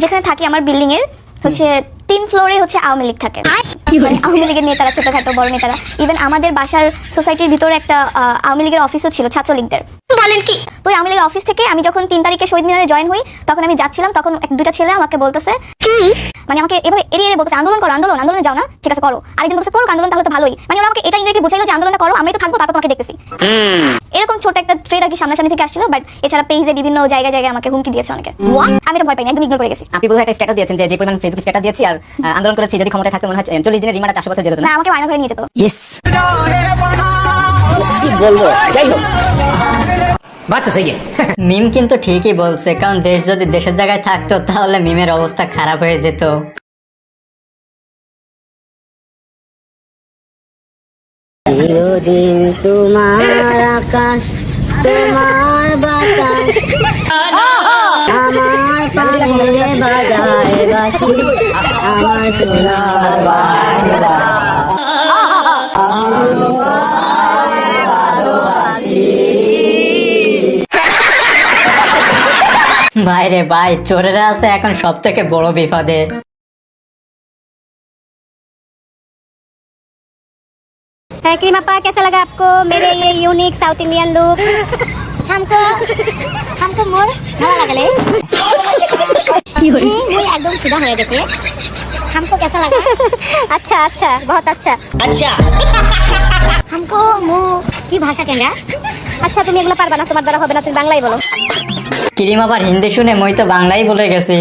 যেখানে থাকি আমার বিল্ডিং এর হচ্ছে তিন ফ্লোরে হচ্ছে আওয়ামী লীগ থাকে। আওয়ামী লীগের নেতারা ছোটখাটো বড় নেতারা ইভেন আমাদের বাসার সোসাইটির ভিতরে একটা আওয়ামী লীগের অফিসও ছিল ছাত্রলীগদের। বলেন কি? তো আওয়ামী লীগের অফিস থেকে আমি যখন তিন তারিখে শহীদ মিনারে জয়েন হই তখন আমি যাচ্ছিলাম তখন এক দুটা ছেলে আমাকে বলতেছে মানে আমাকে এভাবে এড়িয়ে এড়িয়ে বলতেছে আন্দোলন করো আন্দোলন আন্দোলনে যাও না ঠিক আছে করো। আরেকজন বলছে করো আন্দোলন তাহলে তো ভালোই। মানে ওরা আমাকে এটা ইংরেজি বুঝাইলো যে আন্দোলনটা করো আমি তো থাকব তারপর তোমাকে দেখতেছি। এরকম ছোট একটা থ্রেড আর কি সামনাসামনি থেকে আসছিল বাট এছাড়া পেজে বিভিন্ন জায়গায় জায়গায় আমাকে হুমকি দিয়েছে অনেকে। আমি এটা ভয় পাইনি একদম ইগনোর করে গেছি। আপনি বোধহয় একটা স্ট্যাটাস দিয়েছেন যে যে পরিমাণ ফেসবুক স্ট্যাটাস দিয়েছি আর আন্দোলন করেছি যদি ক্ষমতায় থাকতে মনে হয় চল্লিশ দিনের রিমান্ড চারশো বছর জেল না আমাকে বায়না করে নিয়ে যেত। ইয়েস কি বলব যাই হোক বাত তো সেই মিম কিন্তু ঠিকই বলছে কারণ দেশ যদি দেশের জায়গায় থাকতো তাহলে মিমের অবস্থা খারাপ হয়ে যেত। চিরদিন তোমার আকাশ তোমার বাতাস। আমার পায়ে বাজায় বাসি আমার সোনার বাংলা বাইরে ভাই চোরেরা আছে এখন সব থেকে বড় বিপদে क्रीम अपा कैसा लगा आपको मेरे ये यूनिक साउथ इंडियन लुक हमको हमको मोर ভালো লাগলে কি হই মুই একদম সিধা হয়ে গেছে हमको कैसा लगा अच्छा अच्छा बहुत अच्छा আচ্ছা हमको মু কি ভাষা কেঙ্গা আচ্ছা তুমি এগুলো পারবা না তোমার দ্বারা হবে না তুমি বাংলাই বলো ক্রিম আবার হিন্দি শুনে মই তো বাংলাই বলে গেছি।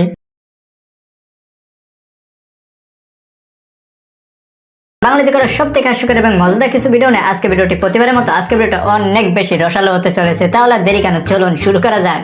বাংলাদেশ করার সব থেকে হাস্যকর এবং মজাদার কিছু ভিডিও নেই আজকে ভিডিওটি প্রতিবারের মতো আজকে ভিডিওটা অনেক বেশি রসালো হতে চলেছে। তাহলে দেরি কেন? চলুন শুরু করা যাক।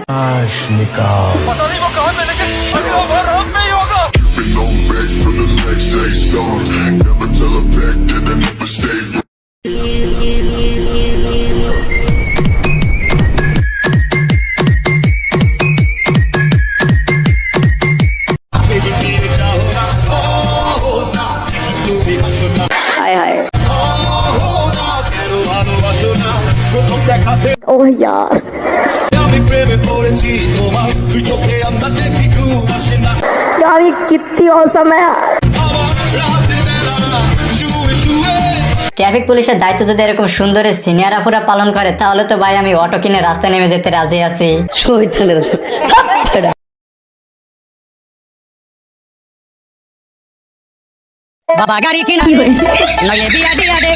গাড়ি কিত্তি ট্রাফিক পুলিশের দায়িত্ব যদি এরকম সুন্দর সিনিয়র আপুরা পালন করে তাহলে তো ভাই আমি অটো কিনে রাস্তায় নেমে যেতে রাজি আছি। বাবা গাড়ি কিনা নইলে বিয়া দিয়া দে।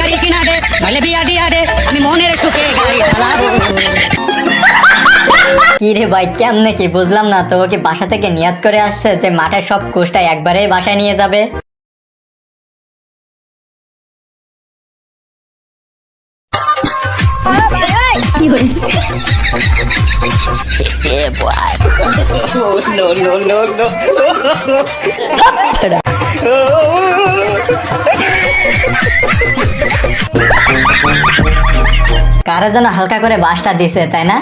গাড়ি কিনা দে, নইলে বিয়া দিয়া দে, আমি মনের সুখে গাড়ি চালাবো। কি রে ভাই, কেমনে কি? বুঝলাম না তো ও কি বাসা থেকে নিয়াত করে আসছে যে মাঠের সব কোষটা একবারেই বাসায় নিয়ে যাবে? কারা যেন হালকা করে বাসটা দিছে তাই না?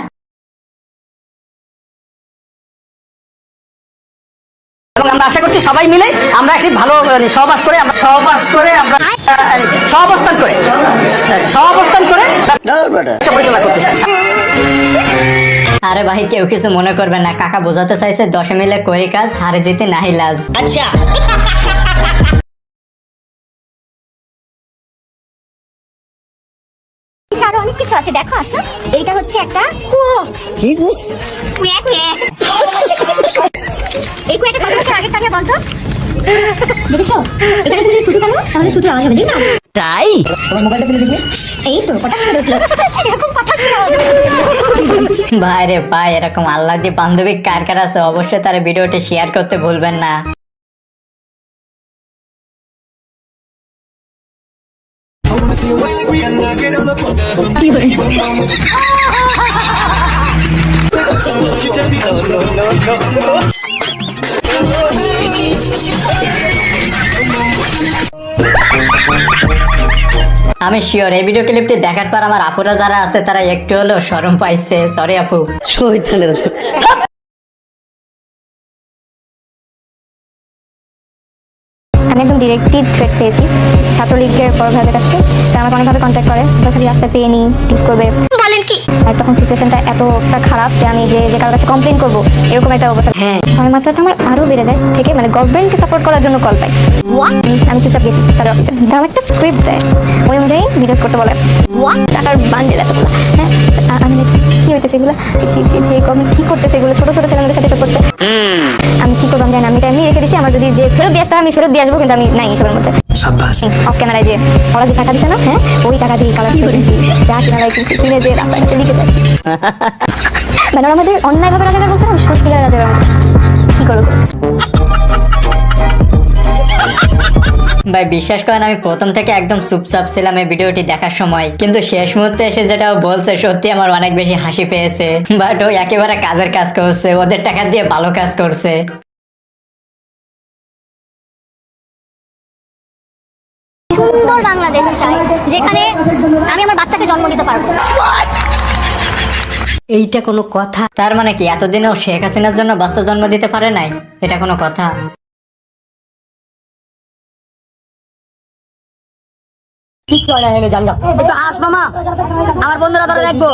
এবং আমরা আশা করছি সবাই মিলে আমরা একটি ভালো মানে, সহবাস করে আমরা সহবাস করে আমরা সহাবস্থান করে সহাবস্থান করে পরিচালনা করতে চাই। আরে ভাই কেউ কিছু মনে করবে না। কাকা বোঝাতে চাইছে দশে মিলে করি কাজ হারে জিতে নাহি লাজ। আচ্ছা। আরও অনেক কিছু আছে দেখো আসো। এইটা হচ্ছে একটা কুয়ো কি কুয়া। এই কত বছর বলতো? দেখেছ? এখানে তুমি তাহলে ছুটি আওয়াজ হবে ঠিক না? তাই? এই তো কথা শুনে উঠল এরকম কথা শুনে ভাই রে ভাই এরকম আল্লাহ দিয়ে বান্ধবী কার কার আছে অবশ্যই তার ভিডিওটি শেয়ার করতে ভুলবেন না। আমি শিওর এই ভিডিও ক্লিপটি দেখার পর আমার আপুরা যারা আছে, তারা একটু হলেও সরম পাইছে। সরি আপু। ডিরেক্টলি থ্রেট পেয়েছি। ছাত্রলীগের বড় ভাইদের কাছ থেকে। তারা আমাকে অনেকভাবে কন্ট্যাক্ট করে। তারা খালি রাস্তায় পেয়ে নিই টিস করবে। বলেন কি? আর তখন সিচুয়েশনটা এতটা খারাপ যে আমি যে যে কারোর কাছে কমপ্লেন করব এরকম একটা অবস্থা। হ্যাঁ। আমার মাত্রাটা আমার আরও বেড়ে যায়। থেকে মানে গভর্নমেন্টকে সাপোর্ট করার জন্য কল পাই আমি চুপচাপ গেছি। তাদের অফিসে তারা একটা স্ক্রিপ্ট দেয়। ওই অনুযায়ী ভিডিওস করতে বলে। টাকার বান্ডেল এতগুলো। হ্যাঁ আমি কি হইতেছে এগুলো? ছি কি করতেছে এগুলো? ছোট ছোট ছেলেমেয়েদের সাথে এসব আমি কি আমি আমি রেখে দিচ্ছি আমার যদি যে ফেরত দিয়ে আসতে আমি ফেরত দিয়ে আসব কিন্তু আমি নাই এসবের মধ্যে। অফ ক্যামেরায় যে ওরা যে টাকা দিছে না হ্যাঁ ওই টাকা দিয়ে কালার করেছি যা কিনা কিনছি কিনে যে যাচ্ছি। মানে ওরা আমাদের অন্যায়ভাবে রাজাকার বলছে আমি রাজাকার আমাদের কি করব? ভাই বিশ্বাস করেন আমি প্রথম থেকে একদম চুপচাপ ছিলাম এই ভিডিওটি দেখার সময়। কিন্তু শেষ মুহূর্তে এসে যেটা বলছে সত্যি আমার অনেক বেশি হাসি পেয়েছে। বাট ও একেবারে কাজের কাজ করছে ওদের টাকা দিয়ে ভালো কাজ করছে। সুন্দর বাংলাদেশ চাই যেখানে আমি আমার বাচ্চাকে জন্ম দিতে পারব। এইটা কোনো কথা। তার মানে কি এতদিনেও শেখ হাসিনার জন্য বাচ্চা জন্ম দিতে পারে নাই? এটা কোনো কথা? কিচ্ছু হয় না হেলে জানগা একটু হাস মামা। আমার বন্ধুরা তারা দেখব।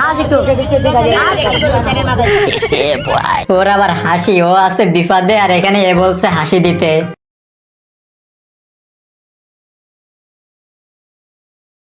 হাস একটু। ওর আবার হাসি ও আছে বিপদে আর এখানে এ বলছে হাসি দিতে।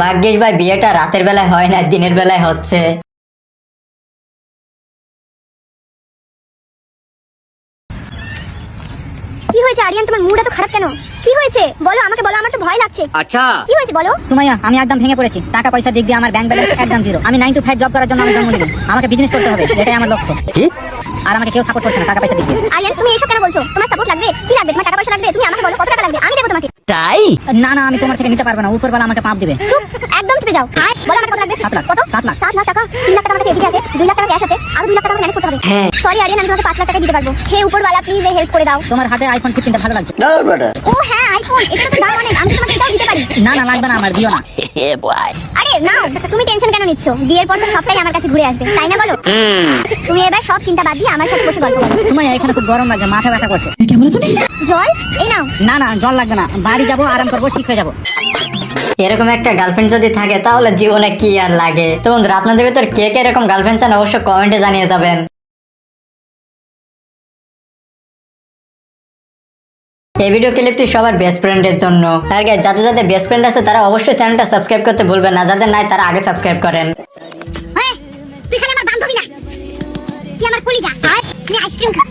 ভাগ্যিস ভাই বিয়েটা রাতের বেলায় হয় না দিনের বেলায় হচ্ছে। কি হয়েছে আরিয়ান? তোমার মুড এত খারাপ কেন? কি হয়েছে? বলো আমাকে বলো আমার তো ভয় লাগছে। আচ্ছা। কি হয়েছে বলো? সুমাইয়া আমি একদম ভেঙে পড়েছি। টাকা পয়সা দিক দিয়ে আমার ব্যাংক ব্যালেন্স একদম জিরো আমি নাইন টু ফাইভ জব করার জন্য আমি জন্ম নিলাম আমাকে বিজনেস করতে হবে এটাই আমার লক্ষ্য। কি? আর আমাকে কেউ সাপোর্ট করছে না টাকা পয়সা দিক দিয়ে। আরিয়ান তুমি এসব কেন বলছো? তোমার সাপোর্ট লাগবে? কি লাগবে? তোমার টাকা পয়সা লাগবে? তুমি আমাকে বলো কত টাকা লাগবে? আমি দেবো তোমাকে। তাই? না না আমি তোমার থেকে নিতে পারব না। উপরবেলা আমাকে পাপ দিবে। চুপ একদম চুপে যাও। বলো আমাকে কত লাগবে সাত লাখ। কত? সাত লাখ। সাত লাখ টাকা? তিন লাখ টাকা আমার এদিকে আছে দুই লাখ টাকা ক্যাশ আছে আর দুই লাখ টাকা ম্যানেজ করতে হবে। হ্যাঁ। সরি আরিয়ান আমি তোমাকে পাঁচ লাখ টাকা দিতে পারব। হে উপরওয়ালা প্লিজ হেল্প করে দাও। তোমার হাতে আইফোন ফিফটিনটা ভালো লাগছে। ও হ্যাঁ আইফোন এটা তো দাম অনেক। আমি তোমাকে এটাও দিতে পারি। না না লাগবে না আমার দিও না। আরে নাও তুমি টেনশন কেন নিচ্ছ? বিয়ের পর তো সবটাই আমার কাছে ঘুরে আসবে তাই না বলো? তুমি এবার সব চিন্তা বাদ দিয়ে আমার সাথে বসে গল্প করো। সুমাইয়া এখানে খুব গরম লাগছে মাথা ব্যথা করছে। জল? এই নাও। না না জল লাগবে না। বাড়ি বাড়ি যাব আরাম করব ঠিক হয়ে যাব। এরকম একটা গার্লফ্রেন্ড যদি থাকে তাহলে জীবনে কি আর লাগে? তো বন্ধুরা আপনাদের ভেতর কে কে এরকম গার্লফ্রেন্ড চান অবশ্যই কমেন্টে জানিয়ে যাবেন। এই ভিডিও ক্লিপটি সবার বেস্ট ফ্রেন্ডের জন্য। আর গাইজ যাদের যাদের বেস্ট ফ্রেন্ড আছে তারা অবশ্যই চ্যানেলটা সাবস্ক্রাইব করতে ভুলবেন না। যাদের নাই তারা আগে সাবস্ক্রাইব করেন। আমার বান্ধবী না। তুই আমার কলিজা। তুই আইসক্রিম খা।